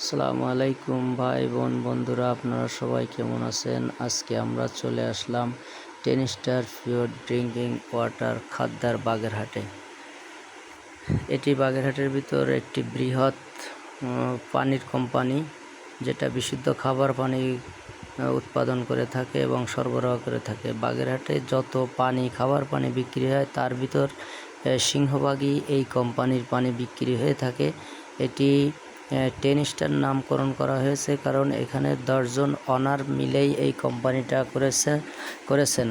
আসসালামু আলাইকুম ভাই বোন, বন্ধুরা, আপনারা সবাই কেমন আছেন? আজকে আমরা চলে আসলাম ten star pure drinking water খাদ্দার বাগেরহাটে। এটি বাগেরহাটের ভিতর একটি বৃহৎ পানির কোম্পানি, যেটা বিশুদ্ধ খাবার পানি উৎপাদন করে থাকে এবং সরবরাহ করে থাকে। বাগেরহাটে যত পানি, খাবার পানি বিক্রি হয়, তার ভিতর সিংহভাগই এই কোম্পানির পানি বিক্রি হয়ে থাকে। এটি টেন স্টার নামকরণ করা হয়েছে কারণ এখানে দশজন অনার মিলেই এই কোম্পানিটা করেছে, করেছেন।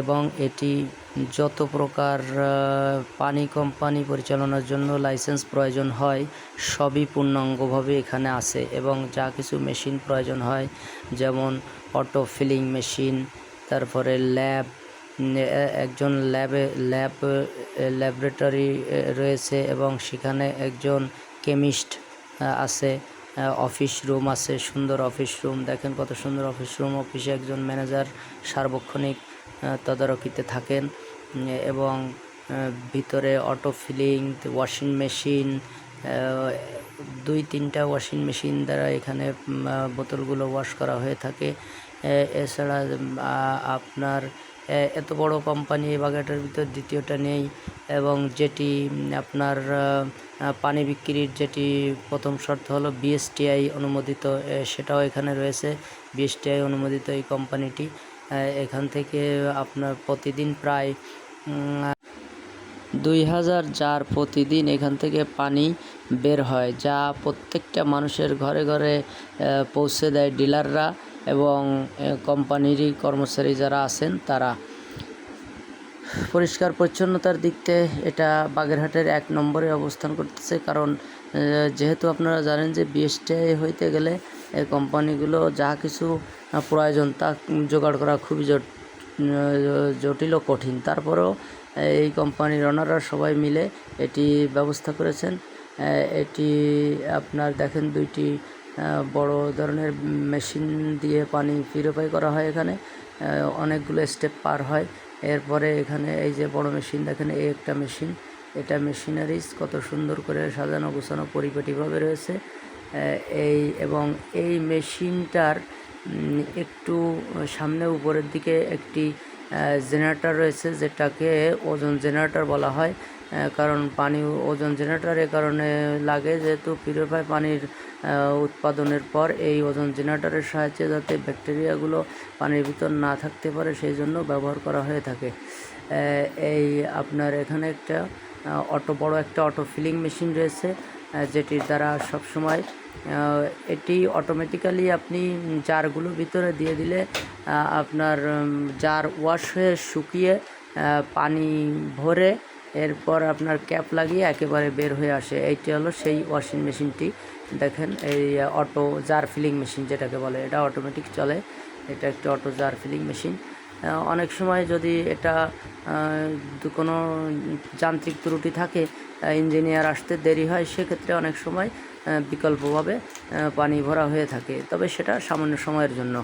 এবং এটি যত প্রকার পানি কোম্পানি পরিচালনার জন্য লাইসেন্স প্রয়োজন হয়, সবই পূর্ণাঙ্গভাবে এখানে আছে এবং যা কিছু মেশিন প্রয়োজন হয়, যেমন অটো ফিলিং মেশিন, তারপরে ল্যাব একজন ল্যাবে, ল্যাব ল্যাবরেটরি রয়েছে এবং সেখানে একজন কেমিস্ট আছে অফিস রুম আছে, সুন্দর অফিস রুম। দেখেন কত সুন্দর অফিস রুম। অফিসে একজন ম্যানেজার সার্বক্ষণিক তদারকিতে থাকেন এবং ভিতরে অটো ফিলিং, ওয়াশিং মেশিন দুই তিনটা ওয়াশিং মেশিন দ্বারা এখানে বোতলগুলো ওয়াশ করা হয়ে থাকে। এছাড়া আপনার এত বড় কোম্পানি এই বাগেটের ভিতর দ্বিতীয়টা নেই এবং যেটি আপনার পানি বিক্রির যেটি প্রথম শর্ত হলো বিএসটিআই অনুমোদিত সেটাও এখানে রয়েছে। বিএসটিআই অনুমোদিত এই কোম্পানিটি এখান থেকে আপনার প্রতিদিন প্রায় দুই হাজার জার প্রতিদিন এখান থেকে পানি বের হয়, যা প্রত্যেকটা মানুষের ঘরে ঘরে পৌঁছে দেয় ডিলাররা। এবং কোম্পানিরই কর্মচারী যারা আছেন, তারা পরিষ্কার পরিচ্ছন্নতার দিক থেকে এটা বাগেরহাটের এক নম্বরে অবস্থান করতেছে। কারণ যেহেতু আপনারা জানেন যে বিএসটিআই হইতে গেলে এই কোম্পানিগুলো যা কিছু প্রয়োজন তা জোগাড় করা খুবই জটিল ও কঠিন। তারপরেও এই কোম্পানির ওনাররা সবাই মিলে এটি ব্যবস্থা করেছেন। এটি আপনার দেখেন দুইটি বড় ধরনের মেশিন দিয়ে পানি পিউরিফাই করা হয় এখানে। অনেকগুলো স্টেপ পার হয়। এরপরে এখানে এই যে বড় মেশিন, দেখেন এই একটা মেশিন। এটা মেশিনারিজ কত সুন্দর করে সাজানো গোছানো পরিপাটিভাবে রয়েছে। এই এবং এই মেশিনটার একটু সামনে উপরের দিকে একটি জেনারেটর রয়েছে, যেটাকে ওজন জেনারেটর বলা হয়। কারণ পানি ওজন জেনারেটর এ কারণে লাগে, যেহেতু পিউরিফাই পানির উৎপাদনের পর এই ওজন জেনারেটরের সাহায্যে যাতে ব্যাকটেরিয়াগুলো পানির ভিতর না থাকতে পারে, সেই জন্য ব্যবহার করা হয়ে থাকে। এই আপনার এখানে একটা অটো, বড় একটা অটো ফিলিং মেশিন রয়েছে যেটির দ্বারা সবসময় এটি অটোমেটিক্যালি আপনি জারগুলো ভিতরে দিয়ে দিলে আপনার জার ওয়াশ হয়ে শুকিয়ে পানি ভরে এরপর আপনার ক্যাপ লাগিয়ে একেবারে বের হয়ে আসে। এইটি হলো সেই ওয়াশিং মেশিনটি। দেখেন, এই অটো জার ফিলিং মেশিন যেটাকে বলে, এটা অটোমেটিক চলে। এটা একটি অটো জার ফিলিং মেশিন। অনেক সময় যদি এটা কোনো যান্ত্রিক ত্রুটি থাকে ইঞ্জিনিয়ার আসতে দেরি হয়, সেক্ষেত্রে অনেক সময় বিকল্পভাবে পানি ভরা হয়ে থাকে। তবে সেটা সামান্য সময়ের জন্য।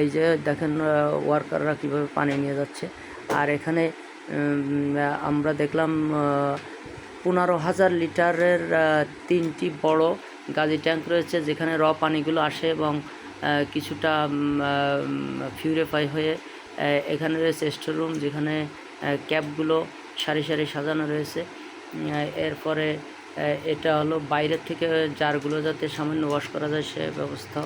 এই যে দেখেন ওয়ার্কাররা কীভাবে পানি নিয়ে যাচ্ছে। আর এখানে আমরা দেখলাম পনেরো হাজার লিটারের তিনটি বড় গাজি ট্যাঙ্ক রয়েছে, যেখানে র পানিগুলো আসে এবং কিছুটা ফিউরিফাই হয়ে এখানে রয়েছে স্টোর রুম যেখানে ক্যাবগুলো সারি সারি সাজানো রয়েছে। এরপরে এটা হলো বাইরের থেকে, জারগুলো যাতে সামান্য ওয়াশ করা যায়, সে ব্যবস্থা